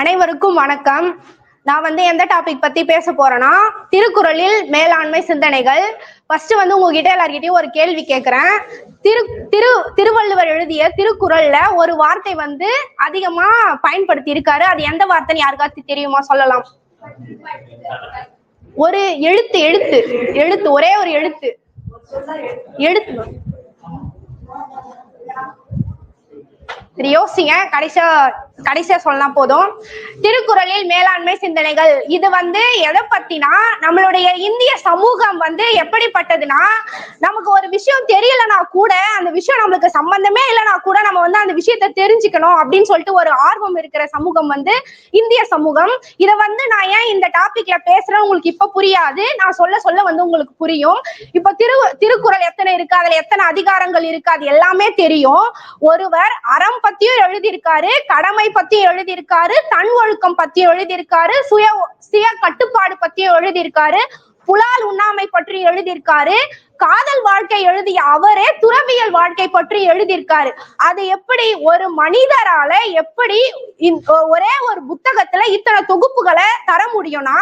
அனைவருக்கும் வணக்கம். நான் வந்து எந்த டாபிக் பத்தி பேச போறேன்னா திருக்குறளில் மேலாண்மை சிந்தனைகள். ஃபர்ஸ்ட் வந்து உங்ககிட்ட எல்லார்கிட்டயும் ஒரு கேள்வி கேட்கிறேன் திரு திரு திருவள்ளுவர் எழுதிய திருக்குறள்ல ஒரு வார்த்தை வந்து அதிகமா பயன்படுத்தி இருக்காரு அது எந்த வார்த்தைன்னு யாருக்காச்சும் தெரியுமா சொல்லலாம்? ஒரு எழுத்து எழுத்து எழுத்து ஒரே ஒரு எழுத்து. எழுத்து. யோசிங்க. கடைசியா கடைசியா சொல்லலாம் போதும். திருக்குறளில் மேலாண்மை சிந்தனைகள். இது வந்து எதை பத்தினா நம்மளுடைய இந்திய சமூகம் வந்து எப்படிப்பட்டதுன்னா நமக்கு ஒரு விஷயம் தெரியலனா கூட அந்த விஷயம் நம்மளுக்கு சம்பந்தமே இல்லைனா கூட நம்ம வந்து அந்த விஷயத்த தெரிஞ்சுக்கணும் அப்படின்னு சொல்லிட்டு ஒரு ஆர்வம் இருக்கிற சமூகம் வந்து இந்திய சமூகம். இதை வந்து நான் ஏன் இந்த டாபிக்ல பேசுறேன்? உங்களுக்கு இப்ப புரியாது. நான் சொல்ல சொல்ல வந்து உங்களுக்கு புரியும். இப்ப திரு திருக்குறள் எத்தனை இருக்கு? அதுல எத்தனை அதிகாரங்கள் இருக்கு? அது எல்லாமே தெரியும். ஒருவர் அறம் பத்தியும் எழுதியிருக்காரு கடமை பத்தியும் எழுதியிருக்காரு தன் ஒழுக்கம் பத்தியும் எழுதியிருக்காரு சுய சுய கட்டுப்பாடு பத்தியும் எழுதியிருக்காரு புலால் உண்ணாமை பற்றி எழுதியிருக்காரு. காதல் வாழ்க்கை எழுதிய அவரே துறவியல் வாழ்க்கை பற்றி எழுதியிருக்காரு. அது எப்படி ஒரு மனிதரால எப்படி ஒரே ஒரு புத்தகத்துல இத்தனை தொகுப்புகளை தர முடியும்னா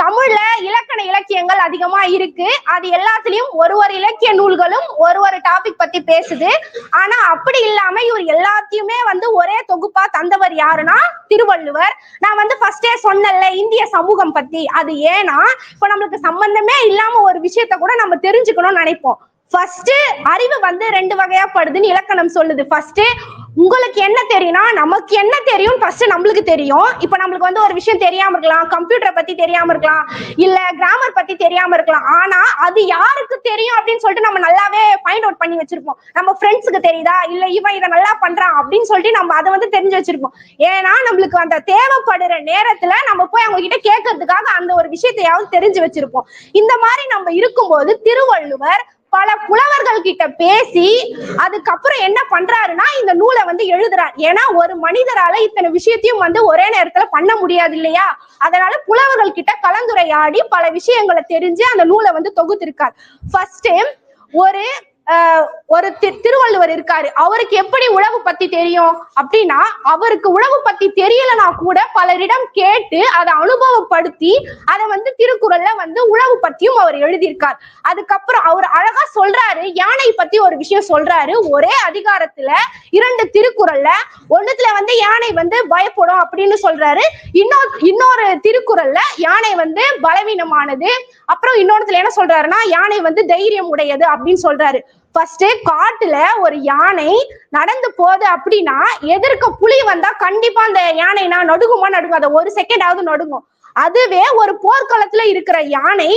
தமிழ்ல இலக்கண இலக்கியங்கள் அதிகமா இருக்கு. அது எல்லாத்துலயும் ஒரு ஒரு இலக்கிய நூல்களும் ஒரு ஒரு டாபிக் பத்தி பேசுது. ஆனா அப்படி இல்லாம இவர் எல்லாத்தையுமே வந்து ஒரே தொகுப்பா தந்தவர் யாருன்னா திருவள்ளுவர். நான் வந்து ஃபர்ஸ்டே சொன்னேன்ல இந்திய சமூகம் பத்தி. அது ஏன்னா இப்ப நம்மளுக்கு சம்பந்தமே இல்லாம ஒரு விஷயத்த கூட நம்ம தெரிஞ்சுக்கணும்னு நினைப்போம். ஃபர்ஸ்ட் அறிவு வந்து ரெண்டு வகையா படுதுன்னு இலக்கணம் சொல்லுது. ஃபர்ஸ்ட் உங்களுக்கு என்ன தெரியும்னா நமக்கு என்ன தெரியும்? ஃபர்ஸ்ட் நம்மளுக்கு தெரியும். இப்ப நம்மளுக்கு வந்து ஒரு விஷயம் தெரியாம இருக்கலாம். கம்ப்யூட்டரை பத்தி தெரியாம இருக்கலாம். இல்ல கிராமர் பத்தி தெரியாம இருக்கலாம். ஆனா அது யாருக்கு தெரியும் அப்படின்னு சொல்லிட்டு நம்ம நல்லாவே ஃபைண்ட் அவுட் பண்ணி வச்சிருப்போம். நம்ம ஃப்ரெண்ட்ஸுக்கு தெரியுதா? இல்ல இவன் இதை நல்லா பண்றான் அப்படின்னு சொல்லிட்டு நம்ம அதை வந்து தெரிஞ்சு வச்சிருப்போம். ஏன்னா நம்மளுக்கு அந்த தேவைப்படுற நேரத்துல நம்ம போய் அவங்க கிட்ட கேட்கறதுக்காக அந்த ஒரு விஷயத்தையாவது தெரிஞ்சு வச்சிருப்போம். இந்த மாதிரி நம்ம இருக்கும்போது திருவள்ளுவர் பல புலவர்கள் கிட்ட பேசி அதுக்கப்புறம் என்ன பண்றாருன்னா இந்த நூலை வந்து எழுதுறார். ஏன்னா ஒரு மனிதரால இத்தனை விஷயத்தையும் வந்து ஒரே நேரத்துல பண்ண முடியாது இல்லையா? அதனால புலவர்கள் கிட்ட கலந்துரையாடி பல விஷயங்களை தெரிஞ்சு அந்த நூலை வந்து தொகுத்திருக்கார். ஃபர்ஸ்ட் ஒரு ஒரு திருவள்ளுவர் இருக்காரு. அவருக்கு எப்படி உழவு பத்தி தெரியும்? அப்படின்னா அவருக்கு உழவு பத்தி தெரியலனா கூட பலரிடம் கேட்டு அதை அனுபவப்படுத்தி அதை வந்து திருக்குறள்ல வந்து உழவு பத்தியும் அவர் எழுதியிருக்கார். அதுக்கப்புறம் அவர் அழகா சொல்றாரு. யானை பத்தி ஒரு விஷயம் சொல்றாரு. ஒரே அதிகாரத்துல இரண்டு திருக்குறள்ல ஒண்ணுத்துல வந்து யானை வந்து பயப்படும் அப்படின்னு சொல்றாரு. இன்னொரு இன்னொரு திருக்குறள்ல யானை வந்து பலவீனமானது. அப்புறம் இன்னொருத்துல என்ன சொல்றாருன்னா யானை வந்து தைரியம் உடையது அப்படின்னு சொல்றாரு. ஃபர்ஸ்ட் காட்டுல ஒரு யானை நடந்து போகுது அப்படின்னா எதிர்க்க புலி வந்தா கண்டிப்பா அந்த யானைனா நடுங்குமா அதை ஒரு செகண்டாவது நடுங்கும். அதுவே ஒரு போர்க்களத்துல இருக்கிற யானை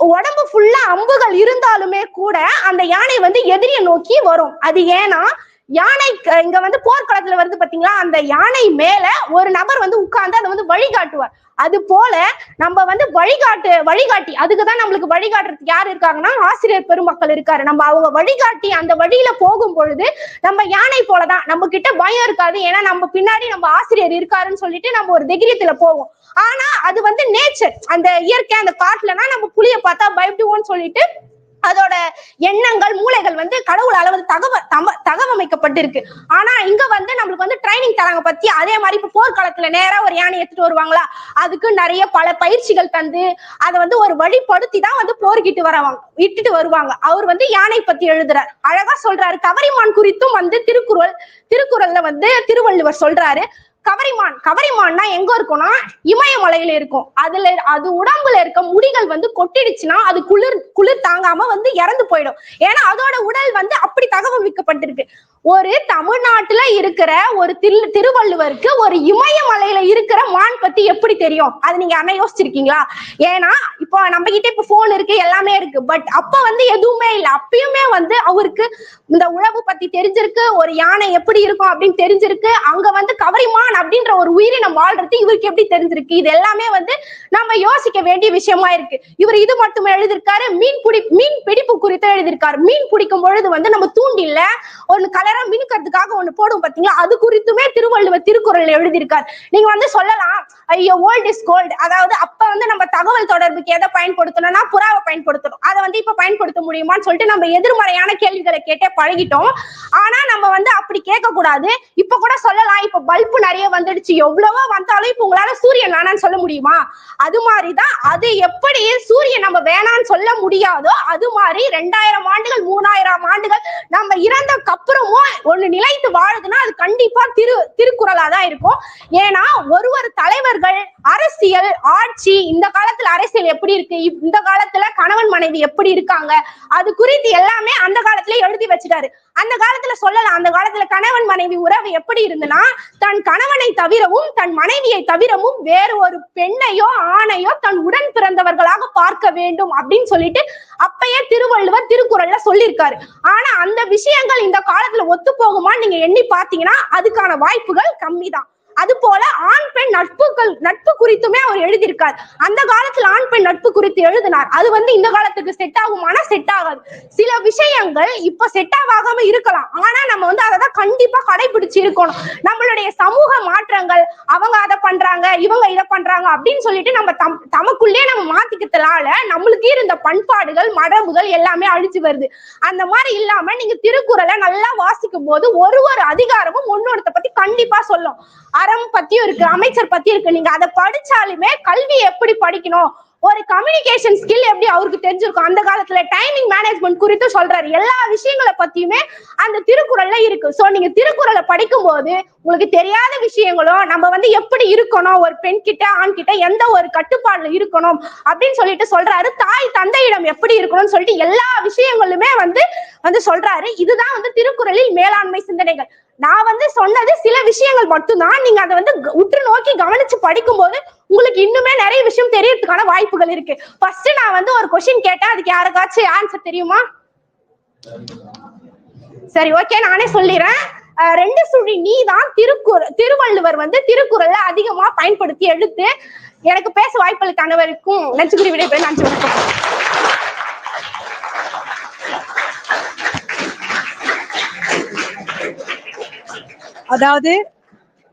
உடம்பு ஃபுல்லா அம்புகள் இருந்தாலுமே கூட அந்த யானை வந்து எதிரியை நோக்கி வரும். அது ஏன்னா யானை க- இங்க வந்து போர்க்களத்துல வருது பாத்தீங்களா அந்த யானை மேல ஒரு நபர் வந்து உட்கார்ந்து அதை வந்து வழிகாட்டுவார். அது போல நம்ம வந்து வழிகாட்டு வழிகாட்டி அதுக்குதான் நம்மளுக்கு வழிகாட்டுறதுக்கு யார் இருக்காங்கன்னா ஆசிரியர் பெருமக்கள் இருக்காரு. நம்ம அவங்க வழிகாட்டி அந்த வழியில போகும் பொழுது நம்ம யானை போலதான். நம்ம கிட்ட பயம் இருக்காது. ஏன்னா நம்ம பின்னாடி நம்ம ஆசிரியர் இருக்காருன்னு சொல்லிட்டு நம்ம ஒரு தைரியத்துல போவோம். ஆனா அது வந்து நேச்சர் அந்த இயற்கை அந்த காட்டுலன்னா நம்ம புளிய பார்த்தா பயப்படுவோம்னு சொல்லிட்டு அதோட எண்ணங்கள் மூளைகள் வந்து கடவுளால வந்து தகவ தம தகவமைக்கப்பட்டிருக்கு. ஆனா இங்க வந்து நம்மளுக்கு வந்து ட்ரைனிங் தராங்க பத்தி அதே மாதிரி இப்ப போர்க்காலத்துல நேரா ஒரு யானை எடுத்துட்டு வருவாங்களா? அதுக்கு நிறைய பல பயிற்சிகள் தந்து அதை வந்து ஒரு வழிப்படுத்தி தான் வந்து போர்கிட்டு வரவாங்க இட்டுட்டு வருவாங்க. அவர் வந்து யானை பத்தி எழுதுறார். அழகா சொல்றாரு. கவரிமான் குறித்தும் வந்து திருக்குறள் திருக்குறள்ல வந்து திருவள்ளுவர் சொல்றாரு. கவரிமான். கவரிமான்னா எங்க இருக்கும்னா இமயமலையில இருக்கும். அதுல அது உடம்புல இருக்க முடிகள் வந்து கொட்டிடுச்சுன்னா அது குளிர் குளிர் தாங்காம வந்து இறந்து போயிடும். ஏன்னா அதோட உடல் வந்து அப்படி தகவமைக்கப்பட்டிருக்கு. ஒரு தமிழ்நாட்டுல இருக்கிற ஒரு திரு திருவள்ளுவருக்கு ஒரு இமயமலையில இருக்கிற மான் பத்தி எப்படி தெரியும்? அது நீங்க அண்ணா யோசிச்சிருக்கீங்களா? ஏன்னா இப்போ நம்ம கிட்ட இப்ப போன் இருக்கு எல்லாமே இருக்கு. பட் அப்ப வந்து எதுவுமே இல்லை. அப்பயுமே வந்து அவருக்கு இந்த உழவு பத்தி தெரிஞ்சிருக்கு ஒரு யானை எப்படி இருக்கும் அப்படின்னு தெரிஞ்சிருக்கு அங்க வந்து கவரிமான் அப்படின்ற ஒரு உயிரினம் வாழ்றது இவருக்கு எப்படி தெரிஞ்சிருக்கு? இது எல்லாமே வந்து நம்ம யோசிக்க வேண்டிய விஷயமா இருக்கு. இவர் இது மட்டும் எழுதியிருக்காரு மீன் பிடி மீன் பிடிப்பு குறித்து எழுதியிருக்காரு. மீன் பிடிக்கும் பொழுது வந்து நம்ம தூண்டில்ல ஒரு கலரா மினுக்கிறதுக்காக ஒண்ணு போடும் பாத்தீங்களா? அது குறித்துமே திருவள்ளுவர் திருக்குறள் எழுதியிருக்கார். நீங்க வந்து சொல்லலாம். ஐயோ ஓல்ட் இஸ் கோல்டு அதாவது அப்ப வந்து நம்ம தகவல் தொடர்புக்கு எதை பயன்படுத்தணும்னா புறாவை பயன்படுத்தணும். அதை வந்து இப்ப பயன்படுத்த முடியுமான்னு சொல்லிட்டு நம்ம எதிர்மறையான கேள்விகளை கேட்டே பழகிட்டோம். ஆனா நம்ம வந்து அப்படி கேட்க கூடாது இப்ப கூட சொல்லலாம். இப்ப பல்பு நிறைய வந்துடுச்சு. எவ்வளவோ வந்தாலும் இப்ப உங்களால சூரியன் வேணான்னு சொல்ல முடியுமா? அது மாதிரிதான் அது எப்படி சூரியன் நம்ம வேணாம்னு சொல்ல முடியாதோ அது மாதிரி ரெண்டாயிரம் ஆண்டுகள் மூணாயிரம் ஆண்டுகள் நம்ம இறந்தக்கு அப்புறமும் ஒண்ணு நிலைத்து வாழுதுன்னா அது கண்டிப்பா திரு திருக்குறளா தான் இருக்கும். ஏன்னா ஒரு ஒரு தலைவர்கள் அரசியல் ஆட்சி இந்த காலத்துல அரசியல் எப்படி இருக்கு? இந்த காலத்துல கணவன் மனைவி எப்படி இருக்காங்க? அது குறித்து எல்லாமே அந்த காலத்துல எழுதி வச்சுட்டாரு. அந்த காலத்துல சொல்லலாம். அந்த காலத்துல கணவன் மனைவி உறவு எப்படி இருந்துன்னா தன் கணவனை தவிரவும் தன் மனைவியை தவிரவும் வேறு ஒரு பெண்ணையோ ஆணையோ தன் உடன் பிறந்தவர்களாக பார்க்க வேண்டும் அப்படின்னு சொல்லிட்டு அப்பயே திருவள்ளுவர் திருக்குறள்ல சொல்லியிருக்காரு. ஆனா அந்த விஷயங்கள் இந்த காலத்துல ஒத்து போகுமான்னு நீங்க எண்ணி பாத்தீங்கன்னா அதுக்கான வாய்ப்புகள் கம்மி தான் அது போல ஆண் பெண் நட்புகள் நட்பு குறித்துமே அவர் எழுதியிருக்கார். அந்த காலத்துல ஆண் பெண் நட்பு குறித்து எழுதினார். அது வந்து இந்த காலத்துக்கு செட் ஆகுமானா செட் ஆகாது. சில விஷயங்கள் இப்ப செட் ஆகாம இருக்கலாம். ஆனா நம்ம வந்து அதை தான் கண்டிப்பா கடைபிடிச்சு இருக்கணும். நம்மளுடைய சமூக மாற்றங்கள் அவங்க அதை பண்றாங்க இவங்க இதை பண்றாங்க அப்படின்னு சொல்லிட்டு நம்ம தம் தமக்குள்ளே நம்ம மாத்திக்கிறதுனால நம்மளுக்கு இருந்த பண்பாடுகள் மரபுகள் எல்லாமே அழிச்சு வருது. அந்த மாதிரி இல்லாம நீங்க திருக்குறளை நல்லா வாசிக்கும் போது ஒரு ஒரு அதிகாரமும் ஒன்னொருத்த பத்தி கண்டிப்பா சொல்லும். அறம் பத்தியும் இருக்கு அமைச்சர் பத்தி இருக்கு. நீங்க அதை படிச்சாலுமே கல்வி எப்படி படிக்கணும்? ஒரு கம்யூனிகேஷன் ஸ்கில் எப்படி அவருக்கு தெரிஞ்சிருக்கும்? அந்த காலத்துல டைமிங் மேனேஜ்மெண்ட் குறித்து சொல்றாரு. எல்லா விஷயங்களை பத்தியுமே அந்த திருக்குறள்ல இருக்கு. சோ நீங்க திருக்குறளை படிக்கும் போது உங்களுக்கு தெரியாத விஷயங்களும் நம்ம வந்து எப்படி இருக்கணும்? ஒரு பெண் கிட்ட ஆண் கிட்ட எந்த ஒரு கட்டுப்பாடுல இருக்கணும்? அப்படின்னு சொல்லிட்டு சொல்றாரு. தாய் தந்தையிடம் எப்படி இருக்கணும்னு சொல்லிட்டு எல்லா விஷயங்களுமே வந்து வந்து சொல்றாரு. இதுதான் வந்து திருக்குறளில் மேலாண்மை சிந்தனைகள். நான் வந்து சொன்னது சில விஷயங்கள் மட்டும்தான். நீங்க அதை வந்து உற்று நோக்கி கவனிச்சு படிக்கும்போது உங்களுக்கு இன்னுமே நிறைய விஷயம் தெரியறதுக்கான வாய்ப்புகள் இருக்கு. ஃபர்ஸ்ட் நான் வந்து ஒரு கொஸ்டின் கேட்டேன். அதுக்கு யாருக்காச்சும் ஆன்சர் தெரியுமா? சரி ஓகே நானே சொல்லிடுறேன். ரெண்டு சுழி நீ தான் திருக்குற திருவள்ளுவர் வந்து திருக்குறளை அதிகமா பயன்படுத்தி எடுத்து எனக்கு பேச வாய்ப்பளித்த அனைவருக்கும் நச்சுக்குறி விடைபெற நன்றி வணக்கம். அதாவது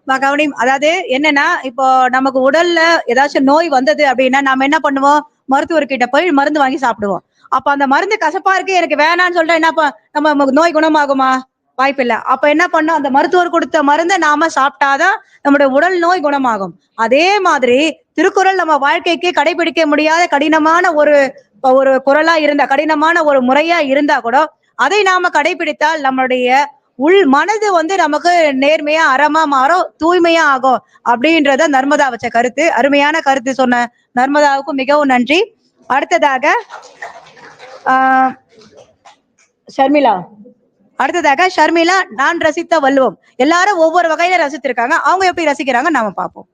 ம- கவனி அதாவது என்னன்னா இப்போ நமக்கு உடல்ல ஏதாச்சும் நோய் வந்தது அப்படின்னா நம்ம என்ன பண்ணுவோம்? மருத்துவர்கிட்ட போய் மருந்து வாங்கி சாப்பிடுவோம். அப்ப அந்த மருந்து கசப்பா இருக்கு எனக்கு வேணாம்னு சொல்லிட்டு என்ன நம்ம நோய் குணமாகுமா? வாய்ப்பில்லை அப்ப என்ன பண்ணோம்? அந்த மருத்துவர் கொடுத்த மருந்தை நாம சாப்பிட்டாதான் நம்முடைய உடல் நோய் குணமாகும். அதே மாதிரி திருக்குறள் நம்ம வாழ்க்கைக்கு கடைபிடிக்க முடியாத கடினமான ஒரு ஒரு குரலா இருந்தா கடினமான ஒரு முறையா இருந்தா கூட அதை நாம கடைபிடித்தால் நம்மளுடைய உள் மனது வந்து நமக்கு நேர்மையா அறமா மாறும் தூய்மையா ஆகும் அப்படின்றத நர்மதா வச்ச கருத்து. அருமையான கருத்து சொன்ன நர்மதாவுக்கும் மிகவும் நன்றி. அடுத்ததாக ஆஹ் ஷர்மிளா. அடுத்ததாக ஷர்மிளா நான் ரசித்த வல்லுவம் எல்லாரும் ஒவ்வொரு வகையில ரசித்திருக்காங்க. அவங்க எப்படி ரசிக்கிறாங்க நாம பார்ப்போம்.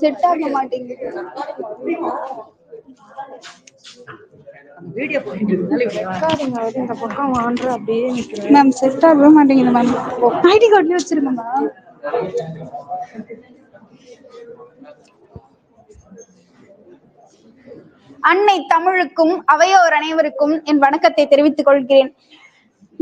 செட் ஆக மாட்டேங்குது. இந்த பக்கம் வாண்டு அப்படியே. மேம் செட் ஆகவே மாட்டேங்குது மேம் ஐடி கார்ட்லயே வச்சிருங்க மேம் அன்னை தமிழுக்கும் அவையோர் அனைவருக்கும் என் வணக்கத்தை தெரிவித்துக் கொள்கிறேன்.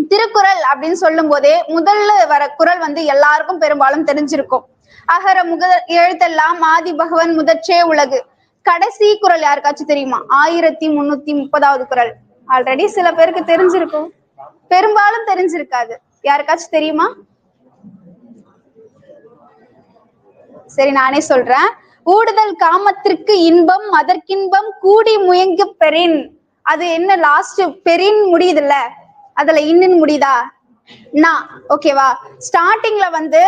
திருக்குறள் அப்படின்னு சொல்லும் போதே முதல்ல வர குறள் வந்து எல்லாருக்கும் பெரும்பாலும் தெரிஞ்சிருக்கும். அகர முக எழுத்தெல்லாம் ஆதி பகவன் முதற்றே உலகு. கடைசி குறள் யாருக்காச்சும் தெரியுமா? ஆயிரத்தி முன்னூத்தி முப்பதாவது குறள். ஆல்ரெடி சில பேருக்கு தெரிஞ்சிருக்கும். பெரும்பாலும் தெரிஞ்சிருக்காது. யாருக்காச்சும் தெரியுமா? சரி நானே சொல்றேன். ஊடுதல் காமத்திற்கு இன்பம் அதற்கின்பம் கூடி முயங்கு பெறின். அது என்ன லாஸ்ட் பெரின் முடியுதுல்ல? அதுல இன்னும் முடியுதா? நான் ஓகேவா ஸ்டார்டிங்ல வந்து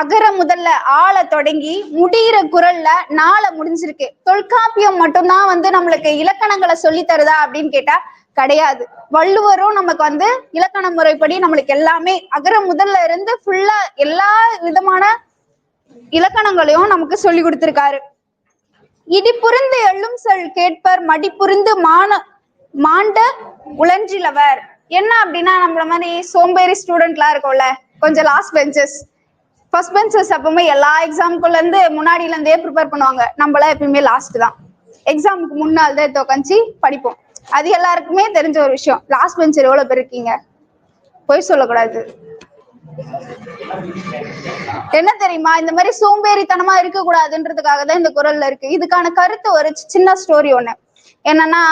அகர முதல்ல ஆள தொடங்கி முடியிற குரல்ல நாள முடிஞ்சிருக்கு. தொல்காப்பியம் மட்டும்தான் வந்து நம்மளுக்கு இலக்கணங்களை சொல்லி தருதா அப்படின்னு கேட்டா கிடையாது. வள்ளுவரும் நமக்கு வந்து இலக்கண முறைப்படி நம்மளுக்கு எல்லாமே அகர முதல்ல இருந்து ஃபுல்லா எல்லா விதமான இலக்கணங்களையும் நமக்கு சொல்லி கொடுத்திருக்காரு. இடி புரிந்து எள்ளும் சொல் கேட்பர் மடி புரிந்து மான மாண்ட உளஞ்சிலவர். என்ன அப்படின்னா நம்மள மாதிரி சோம்பேறி ஸ்டூடெண்ட்லாம் இருக்கோம்ல கொஞ்சம் லாஸ்ட் பெஞ்சஸ் ஃபர்ஸ்ட் பெஞ்சஸ் அப்பவுமே எல்லா எக்ஸாமுக்குள்ள இருந்து முன்னாடில இருந்தே ப்ரிப்பேர் பண்ணுவாங்க. நம்மளாம் எப்பயுமே லாஸ்ட் தான். எக்ஸாமுக்கு முன்னால் தான் எடுத்து உட்காந்து படிப்போம். அது எல்லாருக்குமே தெரிஞ்ச ஒரு விஷயம். லாஸ்ட் பெஞ்சர் எவ்வளவு பேர் இருக்கீங்க? பொய் சொல்லக்கூடாது. என்ன தெரியுமா? இந்த மாதிரி சோம்பேறித்தனமா இருக்க கூடாதுன்றதுக்காக தான் இந்த குரல்ல இருக்கு. இதுக்கான கருத்து ஒரு சின்ன ஸ்டோரி ஒண்ணு. என்னன்னா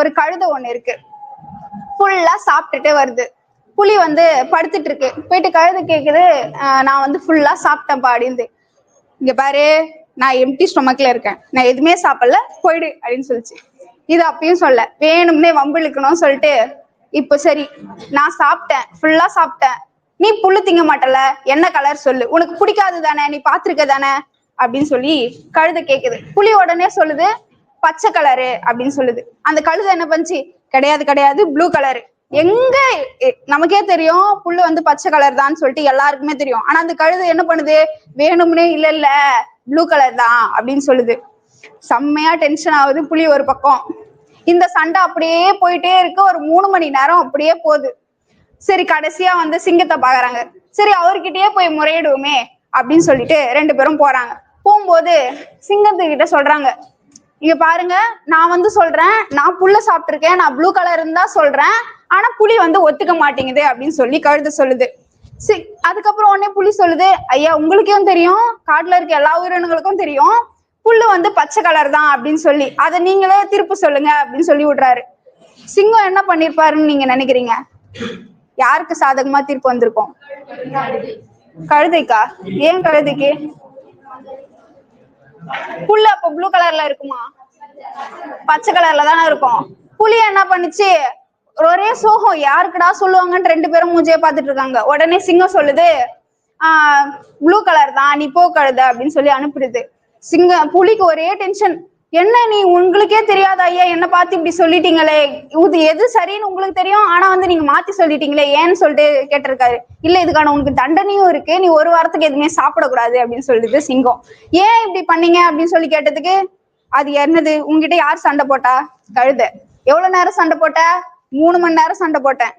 ஒரு கழுதை ஒண்ணு இருக்கு. ஃபுல்லா சாப்பிட்டுட்டே வருது. புலி வந்து படுத்துட்டு இருக்கு போயிட்டு கழுது கேக்குது "ஆஹ் நான் வந்து ஃபுல்லா சாப்பிட்டேன் அப்படின்னு. இங்க பாரு நான் எம்டி ஸ்டொமக்ல இருக்கேன். நான் எதுவுமே சாப்பிடல போயிடு அப்படின்னு சொல்லிச்சு. இது அப்பயும் சொல்ல வேணும்னே வம்பு இழுக்கணும்னு சொல்லிட்டு இப்போ சரி நான் சாப்பிட்டேன் ஃபுல்லா சாப்பிட்டேன். நீ புல்லு திங்க மாட்டல என்ன கலர் சொல்லு? உனக்கு பிடிக்காது தானே நீ பாத்திருக்க தானே? அப்படின்னு சொல்லி கழுத கேக்குது. புலி உடனே சொல்லுது பச்சை கலரு அப்படின்னு சொல்லுது. அந்த கழுத என்ன பண்ணுச்சு? கிடையாது கிடையாது ப்ளூ கலரு எங்க நமக்கே தெரியும் புல்லு வந்து பச்சை கலர் தான் சொல்லிட்டு எல்லாருக்குமே தெரியும். ஆனா அந்த கழுது என்ன பண்ணுது? வேணும்னே இல்ல இல்ல ப்ளூ கலர் தான் அப்படின்னு சொல்லுது. செம்மையா டென்ஷன் ஆகுது புலி ஒரு பக்கம். இந்த சண்டை அப்படியே போயிட்டே இருக்கு. ஒரு மூணு மணி நேரம் அப்படியே போகுது. சரி கடைசியா வந்து சிங்கத்தை பாக்குறாங்க. சரி அவர்கிட்டயே போய் முறையிடுவோமே அப்படின்னு சொல்லிட்டு ரெண்டு பேரும் போறாங்க. போகும்போது சிங்கத்துக்கிட்ட சொல்றாங்க இங்க பாருங்க நான் வந்து சொல்றேன் நான் புல்ல சாப்பிட்டிருக்கேன் நான் ப்ளூ கலர் இருந்தா சொல்றேன் ஆனா புலி வந்து ஒத்துக்க மாட்டேங்குது அப்படின்னு சொல்லி கழுத சொல்லுது. சி அதுக்கப்புறம் உடனே புலி சொல்லுது ஐயா உங்களுக்கும் தெரியும் காட்டுல இருக்க எல்லா உயிரினங்களுக்கும் தெரியும் புல்லு வந்து பச்சை கலர் தான் அப்படின்னு சொல்லி அதை நீங்களே திருப்பு சொல்லுங்க அப்படின்னு சொல்லி விடுறாரு. சிங்கம் என்ன பண்ணிருப்பாருன்னு நீங்க நினைக்கிறீங்க? யாருக்கு சாதகமா தீர்ப்பு வந்திருக்கும்? கழுதைக்கா? ஏன் கழுதைக்கு? புல்லு அப்ப ப்ளூ கலர்ல இருக்குமா? பச்சை கலர்ல தானே இருக்கும். புலி என்ன பண்ணுச்சு? ஒரே சோகம். யாருக்குடா சொல்லுவாங்கன்னு ரெண்டு பேரும் மூஞ்சியே பாத்துட்டு இருக்காங்க. உடனே சிங்கம் சொல்லுது ஆஹ் ப்ளூ கலர் தான். நீ போ கழுத அப்படின்னு சொல்லி அனுப்பிடுது சிங்க புலிக்கு ஒரே டென்ஷன் என்ன நீ உங்களுக்கே தெரியாத ஐயா என்ன பார்த்து இப்படி சொல்லிட்டீங்களே? இது எது சரின்னு உங்களுக்கு தெரியும் ஆனா வந்து நீங்க மாத்தி சொல்லிட்டீங்களே ஏன்னு சொல்லிட்டு கேட்டிருக்காரு. இல்ல இதுக்கான உனக்கு தண்டனையும் இருக்கு நீ ஒரு வாரத்துக்கு எதுவுமே சாப்பிடக்கூடாது அப்படின்னு சொல்லிட்டு சிங்கம். ஏன் இப்படி பண்ணீங்க அப்படின்னு சொல்லி கேட்டதுக்கு அது என்னது? உங்ககிட்ட யார் சண்டை போட்டா? கழுத. எவ்வளவு நேரம் சண்டை போட்ட? மூணு மணி நேரம் சண்டை போட்டேன்.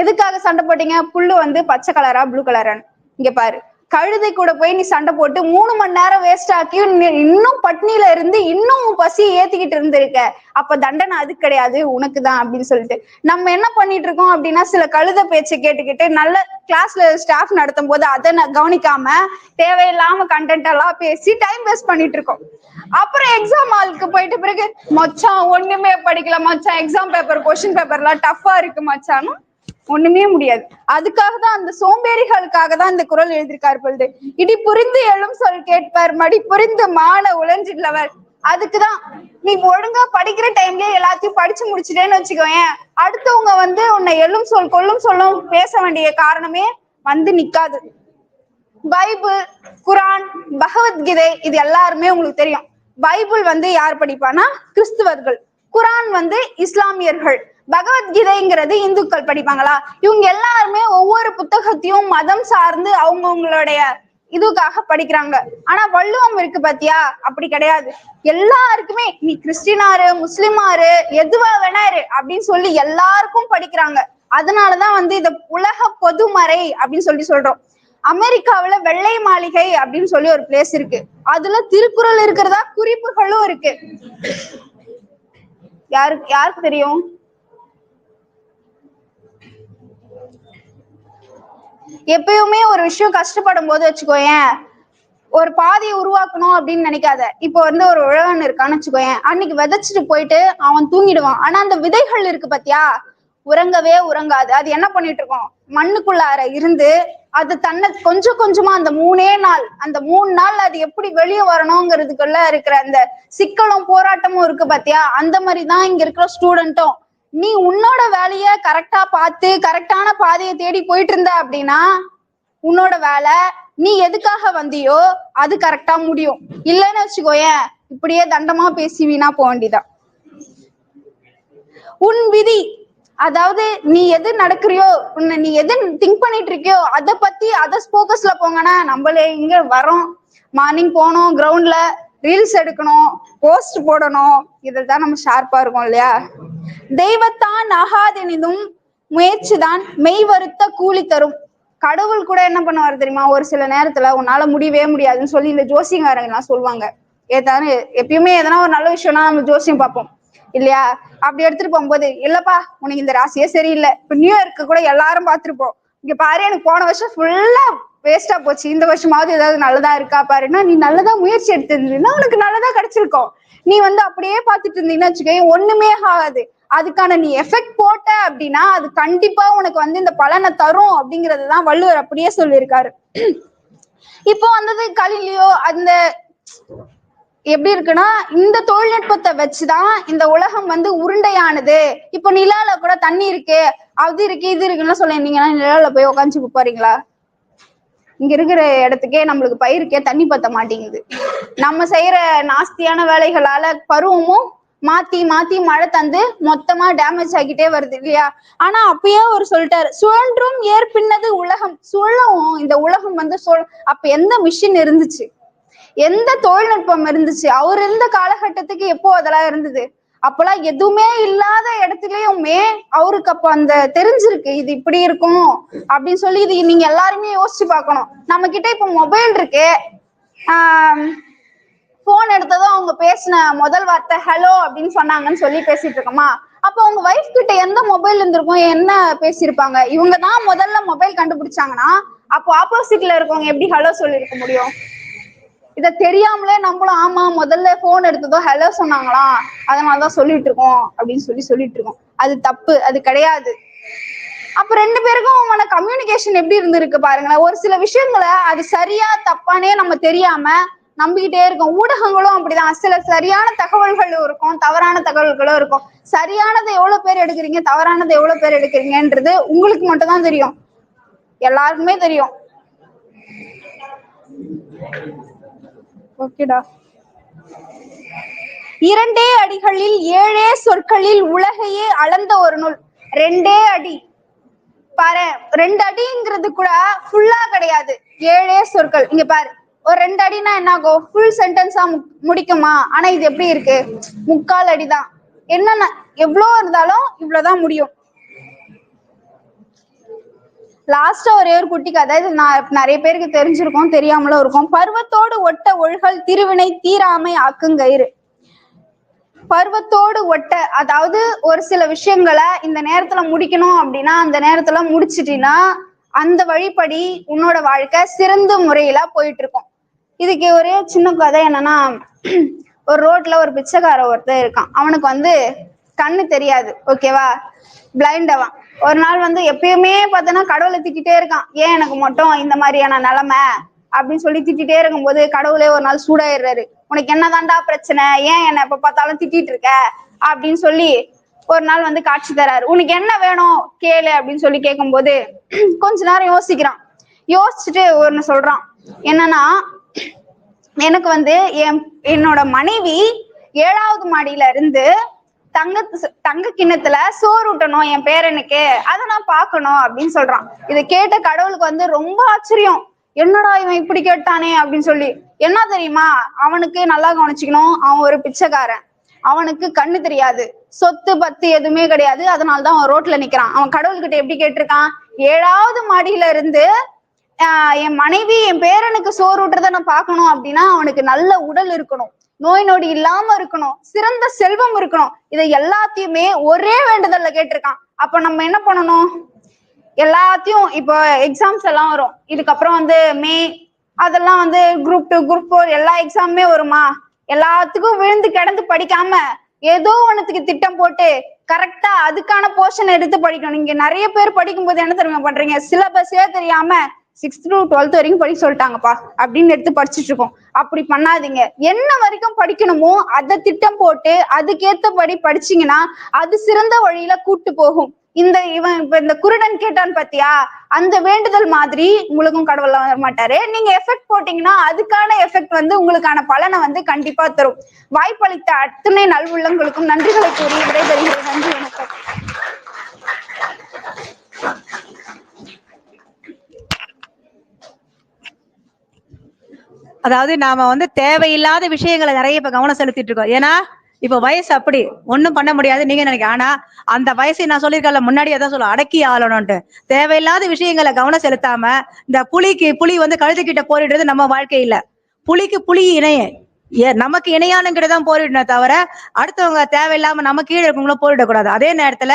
எதுக்காக சண்டை போட்டீங்க? புல்லு வந்து பச்சை கலரா ப்ளூ கலரான்னு இங்க பாரு. கழுதை கூட போய் நீ சண்டை போட்டு மூணு மணி நேரம் வேஸ்ட் ஆக்கி இன்னும் பட்னியில இருந்து இன்னும் பசியை ஏத்திக்கிட்டு இருந்திருக்க. அப்ப தண்டனை அது கிடையாது உனக்கு தான் அப்படின்னு சொல்லிட்டு. நம்ம என்ன பண்ணிட்டு இருக்கோம் அப்படின்னா சில கழுத பேச்சை கேட்டுக்கிட்டு நல்ல கிளாஸ்ல ஸ்டாஃப் நடத்தும் போது அதை கவனிக்காம தேவையில்லாம கண்டென்ட் எல்லாம் பேசி டைம் வேஸ்ட் பண்ணிட்டு இருக்கோம். அப்புறம் எக்ஸாம் ஹாலுக்கு போயிட்டு பிறகு மச்சான் ஒண்ணுமே படிக்கல மச்சான். எக்ஸாம் பேப்பர் கொஸ்டின் பேப்பர்லாம் டஃபா இருக்கு மச்சானும் ஒண்ணுமே முடியாது. அதுக்காக தான் அந்த சோம்பேறிகளுக்காக தான் இந்த குரல் எழுதியிருக்காரு பொழுது. இடி புரிந்து எழும் சொல் கேட்பார் மடி புரிந்து மான உழைஞ்சில்லவர் அதுக்குதான் நீ ஒழுங்கா படிக்கிற டைம்லயே எல்லாத்தையும் படிச்சு முடிச்சிட்டேன்னு வச்சுக்கோயேன். அடுத்தவங்க வந்து உன்னை எழும் சொல் கொல்லும் சொல்லும் பேச வேண்டிய காரணமே வந்து நிக்காது. பைபிள் குரான் பகவத்கீதை இது எல்லாருமே உங்களுக்கு தெரியும். பைபிள் வந்து யார் படிப்பானா கிறிஸ்துவர்கள். குரான் வந்து இஸ்லாமியர்கள். பகவத்கீதைங்கிறது இந்துக்கள் படிப்பாங்களா? இவங்க எல்லாருமே ஒவ்வொரு புத்தகத்தையும் மதம் சார்ந்து அவங்கவுங்களுடைய இதுக்காக படிக்கிறாங்க. ஆனா வள்ளுவம் இருக்கு பாத்தியா? அப்படி கிடையாது. எல்லாருக்குமே நீ கிறிஸ்டினாரு முஸ்லிமாரு எதுவா வேணாரு அப்படின்னு சொல்லி எல்லாருக்கும் படிக்கிறாங்க. அதனாலதான் வந்து இத உலக பொதுமறை அப்படின்னு சொல்லி சொல்றோம். அமெரிக்காவுல வெள்ளை மாளிகை அப்படின்னு சொல்லி ஒரு பிளேஸ் இருக்கு. அதுல திருக்குறள் இருக்கிறதா குறிப்புகளும் இருக்கு. யாருக்கு யாருக்கு தெரியும்? எப்பயுமே ஒரு விஷயம் கஷ்டப்படும் போது வச்சுக்கோயேன் ஒரு பாதையை உருவாக்கணும் அப்படின்னு நினைக்காத. இப்போ வந்து ஒரு உழவன் இருக்கான்னு வச்சுக்கோயேன் அன்னைக்கு விதைச்சிட்டு போயிட்டு அவன் தூங்கிடுவான். ஆனா அந்த விதைகள் இருக்கு பாத்தியா? உறங்கவே உறங்காது. அது என்ன பண்ணிட்டு இருக்கோம்? மண்ணுக்குள்ளார இருந்து அது தன்னை கொஞ்சம் கொஞ்சமா அந்த மூணே நாள் அந்த மூணு நாள் அது எப்படி வெளியே வரணுங்கிறதுக்குள்ள இருக்கிற அந்த சிக்கலும் போராட்டமும் இருக்கு பாத்தியா? அந்த மாதிரிதான் இங்க இருக்கிற ஸ்டூடெண்ட்டும் நீ உன்னோட வேலைய கரெக்டா பார்த்து கரெக்டான பாதையை தேடி போயிட்டு இருந்த அப்படின்னா உன்னோட வேலை நீ எதுக்காக வந்தியோ அது கரெக்டா முடியும். இல்லைன்னு வச்சுக்கோயேன் இப்படியே தண்டமா பேசி வீணா போக வேண்டியதான் உன் விதி அதாவது நீ எது நடக்கிறியோ உன்னை நீ எது திங்க் பண்ணிட்டு இருக்கியோ அதை பத்தி அதை ஃபோக்கஸ்ல போங்கன்னா நம்மளே இங்க வரோம் மார்னிங் போனோம் கிரவுண்ட்ல ரீல்ஸ் எடுக்கணும் போஸ்ட் போடணும். இதில் தான் நம்ம ஷார்ப்பா இருக்கோம் இல்லையா? தெய்வத்தான் ஆகாதெனினும் முயற்சிதான் மெய் வருத்த கூலி தரும். கடவுள் கூட என்ன பண்ணுவார் தெரியுமா? ஒரு சில நேரத்துல உன்னால முடியவே முடியாதுன்னு சொல்லி இந்த ஜோசியங்காரங்க எல்லாம் சொல்லுவாங்க. ஏதாவது எப்பயுமே எதனா ஒரு நல்ல விஷயம்னா நம்ம ஜோசியம் பார்ப்போம். இல்லையா? அப்படி எடுத்துட்டு போகும்போது இல்லப்பா உனக்கு இந்த ராசியே சரியில்லை. இப்ப நியூ இயர்க்கு கூட எல்லாரும் பார்த்திருப்போம். இங்க பாரு எனக்கு போன வருஷம் ஃபுல்லா வேஸ்டா போச்சு. இந்த வருஷமாவது ஏதாவது நல்லதா இருக்கா பாருன்னா நீ நல்லதா முயற்சி எடுத்திருந்தீங்கன்னா உனக்கு நல்லதா கிடைச்சிருக்கும். நீ வந்து அப்படியே பாத்துட்டு இருந்தீங்கன்னா வச்சுக்கோங்க ஒண்ணுமே ஆகாது. அதுக்கான நீ எஃபெக்ட் போட்ட அப்படின்னா அது கண்டிப்பா உனக்கு வந்து இந்த பலனை தரும் அப்படிங்கறதுதான் வள்ளுவர் அப்படியே சொல்லியிருக்காரு. இப்போ வந்தது கலிலியோ அந்த எப்படி இருக்குன்னா இந்த தொழில்நுட்பத்தை வச்சுதான் இந்த உலகம் வந்து உருண்டையானது. இப்போ நிலால கூட தண்ணி இருக்கு அது இருக்கு இது இருக்குன்னு சொல்லியிருந்தீங்கன்னா நிலால போய் உட்காந்து போறீங்களா? இங்க இருக்கிற இடத்துக்கே நம்மளுக்கு பயிருக்கே தண்ணி பத்த மாட்டேங்குது. நம்ம செய்யற நாஸ்தியான வேலைகளால பருவமும் மாத்தி மாத்தி மழை தந்து மொத்தமா டேமேஜ் ஆகிட்டே வருது இல்லையா? ஆனா அப்பயே அவர் சொல்லிட்டாரு சுழன்றும் ஏற்பின்னது உலகம். சுழவும் இந்த உலகம் வந்து சுழ அப்ப எந்த மிஷின் இருந்துச்சு? எந்த தொழில்நுட்பம் இருந்துச்சு? அவர் இருந்த காலகட்டத்துக்கு எப்போ அதெல்லாம் இருந்தது? அப்பெல்லாம் எதுவுமே இல்லாத இடத்துலயுமே அவருக்கு அப்ப அந்த தெரிஞ்சிருக்கு இது இப்படி இருக்கும் அப்படின்னு சொல்லி இது நீங்க எல்லாருமே யோசிச்சு பார்க்கணும். நம்ம கிட்ட இப்ப மொபைல் இருக்கு. போன் எடுத்ததும் அவங்க பேசின முதல் வார்த்தை ஹலோ அப்படின்னு சொன்னாங்கன்னு சொல்லி பேசிட்டு இருக்கோமா? அப்போ உங்க வைஃப் கிட்ட எந்த மொபைல் இருந்திருக்கும்? என்ன பேசியிருப்பாங்க? இவங்க தான் முதல்ல மொபைல் கண்டுபிடிச்சாங்கன்னா அப்போ ஆப்போசிட்ல இருக்கவங்க எப்படி ஹலோ சொல்லியிருக்க முடியும்? இத தெரியாமலே நம்மளும் ஆமா முதல்ல போன் எடுத்ததோ ஹலோ சொன்னாங்களாம் அதனாலதான் சொல்லிட்டு இருக்கோம் அப்படின்னு சொல்லி சொல்லிட்டு இருக்கோம். அது தப்பு அது கிடையாது. அப்ப ரெண்டு பேருக்கும் கம்யூனிகேஷன் எப்படி இருந்திருக்கு பாருங்களேன். ஒரு சில விஷயங்களை அது சரியா தப்பானே நம்ம தெரியாம நம்பிக்கிட்டே இருக்கோம். ஊடகங்களும் அப்படிதான். சில சரியான தகவல்களும் இருக்கும் தவறான தகவல்களும் இருக்கும். சரியானதை எவ்வளவு பேர் எடுக்கிறீங்க தவறானதை எவ்வளவு பேர் எடுக்கிறீங்கன்றது உங்களுக்கு மட்டும் தான் தெரியும். எல்லாருக்குமே தெரியும். ஓகேடா. இரண்டே அடிகளில் ஏழே சொற்களில் உலகையே அளந்த ஒரு நூல். ரெண்டே அடி. பாரு ரெண்டு அடிங்கிறது கூட ஃபுல்லா கிடையாது. ஏழே சொற்கள். இங்க பாரு ஒரு ரெண்டு அடினா என்ன ஆகும் ஃபுல் சென்டென்ஸா முடிக்குமா? ஆனா இது எப்படி இருக்கு? முக்கால் அடிதான். என்னென்ன எவ்வளோ இருந்தாலும் இவ்வளவுதான் முடியும். லாஸ்டா ஒரே ஒரு குட்டி கதை இது நான் நிறைய பேருக்கு தெரிஞ்சிருக்கோம் தெரியாமலும் இருக்கும். பருவத்தோடு ஒட்ட ஒழுகல் திருவினை தீராமை ஆக்குங்கயிறு பருவத்தோடு ஒட்ட அதாவது ஒரு சில விஷயங்களை இந்த நேரத்துல முடிக்கணும் அப்படின்னா அந்த நேரத்துல முடிச்சிட்டீங்கன்னா அந்த வழிப்படி உன்னோட வாழ்க்கை சிறந்த முறையில போயிட்டு இருக்கும் இதுக்கு ஒரே சின்ன கதை என்னன்னா ஒரு ரோட்ல ஒரு பிச்சைக்கார ஒருத்தன் இருக்கான். அவனுக்கு வந்து கண்ணு தெரியாது ஓகேவா பிளைண்ட் அவன் ஒரு நாள் வந்து எப்பயுமே பார்த்தோன்னா கடவுளை திட்டிட்டே இருக்கான். ஏன் எனக்கு மட்டும் இந்த மாதிரியான நிலைமை? அப்படின்னு சொல்லி திட்டிட்டே இருக்கும்போது கடவுளே ஒரு நாள் சூடாயிடுறாரு. உனக்கு என்னதான்டா பிரச்சனை? ஏன் என்ன எப்ப பார்த்தாலும் திட்டிட்டு இருக்க? அப்படின்னு சொல்லி ஒரு நாள் வந்து காட்சி தராரு. உனக்கு என்ன வேணும்? கேளு. அப்படின்னு சொல்லி கேட்கும்போது கொஞ்ச நேரம் யோசிக்கிறான். யோசிச்சுட்டு ஒன்னு சொல்றான். என்னன்னா எனக்கு வந்து என் என்னோட மனைவி ஏழாவது மாடியில இருந்து தங்க தங்க கிண்ணத்துல சோறு ஊட்டணும் என் பேரனுக்கு அதை நான் பாக்கணும் அப்படின்னு சொல்றான். இதை கேட்ட கடவுளுக்கு வந்து ரொம்ப ஆச்சரியம். என்னடா இவன் இப்படி கேட்டானே அப்படின்னு சொல்லி. என்ன தெரியுமா? அவனுக்கு நல்லா கவனிச்சுக்கணும். அவன் ஒரு பிச்சைக்காரன். அவனுக்கு கண்ணு தெரியாது. சொத்து பத்து எதுவுமே கிடையாது. அதனாலதான் அவன் ரோட்ல நிக்கிறான். அவன் கடவுள்கிட்ட எப்படி கேட்டிருக்கான்? ஏழாவது மாடியில இருந்து ஆஹ் என் மனைவி என் பேரனுக்கு சோறு ஊட்டுறத நான் பாக்கணும் அப்படின்னா அவனுக்கு நல்ல உடல் இருக்கணும். நோய் நொடி இல்லாம இருக்கணும். சிறந்த செல்வம் இருக்கணும். இதை எல்லாத்தையுமே ஒரே வேண்டுதல்ல கேட்டிருக்கான். அப்ப நம்ம என்ன பண்ணணும்? எல்லாத்தையும் இப்போ எக்ஸாம்ஸ் எல்லாம் வரும். இதுக்கப்புறம் வந்து மே அதெல்லாம் வந்து குரூப் டூ குரூப் ஃபோர் எல்லா எக்ஸாமுமே வருமா? எல்லாத்துக்கும் விழுந்து கிடந்து படிக்காம ஏதோ ஒண்ணுத்துக்கு திட்டம் போட்டு கரெக்டா அதுக்கான போர்ஷன் எடுத்து படிக்கணும். இங்க நிறைய பேர் படிக்கும்போது என்ன தெரியுமா பண்றீங்க? சிலபஸே தெரியாம சிக்ஸ்த் டு டுவெல்த் வரைக்கும் படிக்க சொல்லிட்டாங்கப்பா அப்படின்னு எடுத்து படிச்சுட்டு இருக்கோம். அப்படி பண்ணாதீங்க. என்ன வரைக்கும் படிக்கணுமோ அதை திட்டம் போட்டு அதுக்கேத்தபடி படிச்சீங்கன்னா அது சிறந்த வழியில கூட்டு போகும். இந்த இவன் இப்ப இந்த குருடன் கேட்டான் பாத்தியா? அந்த வேண்டுதல் மாதிரி உங்களுக்கும் கடவுள் வர மாட்டாரு. நீங்க எஃபெக்ட் போட்டீங்கன்னா அதுக்கான எஃபெக்ட் வந்து உங்களுக்கான பலனை வந்து கண்டிப்பா தரும். வாய்ப்பளித்த அத்தனை நல்வுள்ளங்களுக்கும் நன்றிகளை கூறி விடைபெறுகிறேன். நன்றி வணக்கம். அதாவது நாம வந்து தேவையில்லாத விஷயங்களை நிறைய இப்ப கவனம் செலுத்திட்டு இருக்கோம். ஏன்னா இப்ப வயசு அப்படி ஒண்ணும் பண்ண முடியாது நீங்க நினைக்க ஆனா அந்த வயசை நான் சொல்லியிருக்கல முன்னாடி அதான் சொல்ல அடக்கி ஆளணும்ட்டு தேவையில்லாத விஷயங்களை கவனம் செலுத்தாம இந்த புலிக்கு புலி வந்து கழுத்துக்கிட்ட போரிடுறது நம்ம வாழ்க்கையில புலிக்கு புலி இணைய. ஏ நமக்கு இணையானுங்கிட்ட தான் போரிடணும் தவிர அடுத்தவங்க தேவையில்லாம நம்ம கீழே இருக்கவங்களும் போரிடக்கூடாது. அதே நேரத்துல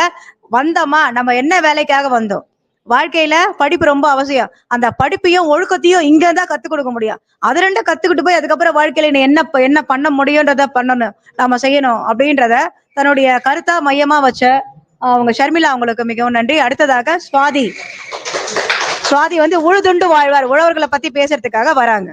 வந்தோமா நம்ம என்ன வேலைக்காக வந்தோம்? வாழ்க்கையில படிப்பு ரொம்ப அவசியம். அந்த படிப்பையும் ஒழுக்கத்தையும் இங்க தான் கத்துக் கொடுக்க முடியும். அது ரெண்டும் கத்துக்கிட்டு போய் அதுக்கப்புறம் வாழ்க்கையில என்ன என்ன பண்ண முடியும்ன்றத பண்ணணும். நாம செய்யணும். அப்படின்றத தன்னுடைய கருத்தா மையமா வச்ச அவங்க ஷர்மிளா அவங்களுக்கு மிகவும் நன்றி. அடுத்ததாக சுவாதி. சுவாதி வந்து உழுதுண்டு வாழ்வார். உழவர்களை பத்தி பேசுறதுக்காக வராங்க.